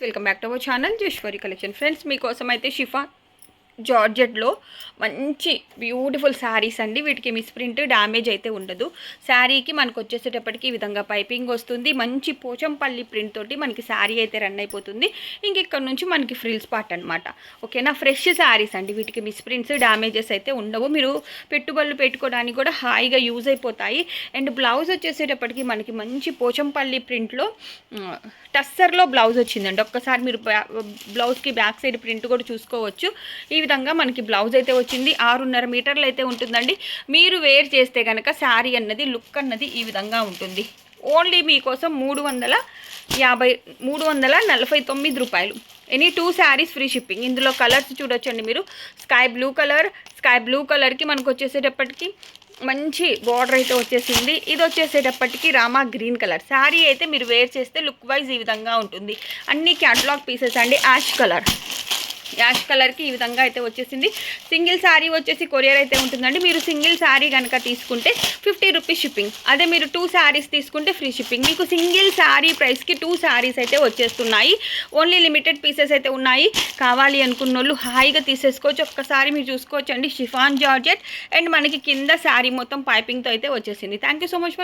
welcome back to our channel జేశ్వరి collection friends మీకోసం అయితే షిఫా జార్జెట్లో మంచి బ్యూటిఫుల్ శారీస్ అండి. వీటికి మిస్ప్రింట్ డ్యామేజ్ అయితే ఉండదు. శారీకి మనకు వచ్చేసేటప్పటికి ఈ విధంగా పైపింగ్ వస్తుంది. మంచి పోచంపల్లి ప్రింట్ తోటి మనకి శారీ అయితే రన్ అయిపోతుంది. ఇంక ఇక్కడ నుంచి మనకి ఫ్రిల్స్ పార్ట్ అనమాట ఓకేనా? ఫ్రెష్ శారీస్ అండి. వీటికి మిస్ప్రింట్స్ డ్యామేజెస్ అయితే ఉండవు. మీరు పెట్టుబడులు పెట్టుకోవడానికి కూడా హాయిగా యూజ్ అయిపోతాయి. అండ్ బ్లౌజ్ వచ్చేసేటప్పటికి మనకి మంచి పోచంపల్లి ప్రింట్లో టస్సర్లో బ్లౌజ్ వచ్చిందండి. ఒక్కసారి మీరు బ్లౌజ్కి బ్యాక్ సైడ్ ప్రింట్ కూడా చూసుకోవచ్చు. ఈ విధంగా మనకి బ్లౌజ్ అయితే వచ్చింది. ఆరున్నర మీటర్లు అయితే ఉంటుందండి. మీరు వేర్ చేస్తే కనుక శారీ అన్నది లుక్ అన్నది ఈ విధంగా ఉంటుంది. ఓన్లీ మీకోసం మూడు వందల యాభై మూడు వందల నలభై తొమ్మిది రూపాయలు. Any two saris free shipping. ఇందులో కలర్స్ చూడొచ్చండి మీరు. Sky blue colour sky blue కలర్కి మనకు వచ్చేసేటప్పటికి మంచి బార్డర్ అయితే వచ్చేసింది. ఇది వచ్చేసేటప్పటికి రామా గ్రీన్ కలర్. శారీ అయితే మీరు వేర్ చేస్తే లుక్ వైజ్ ఈ విధంగా ఉంటుంది. అన్ని క్యాటలాగ్ పీసెస్ అండి. Ash colour. యాష్ కలర్కి ఈ విధంగా అయితే వచ్చేసింది. సింగిల్ శారీ వచ్చేసి కొరియర్ అయితే ఉంటుందండి. మీరు సింగిల్ శారీ కనుక తీసుకుంటే ఫిఫ్టీ రూపీస్ షిప్పింగ్. అదే మీరు టూ శారీస్ తీసుకుంటే ఫ్రీ షిప్పింగ్. మీకు సింగిల్ శారీ ప్రైస్కి టూ శారీస్ అయితే వచ్చేస్తున్నాయి. ఓన్లీ లిమిటెడ్ పీసెస్ అయితే ఉన్నాయి. కావాలి అనుకున్న వాళ్ళు హాయిగా తీసేసుకోవచ్చు. ఒక్కసారి మీరు చూసుకోవచ్చు అండి షిఫాన్ జార్జెట్ అండ్ మనకి కింద శారీ మొత్తం పైపింగ్తో అయితే వచ్చేసింది. Thank you so much for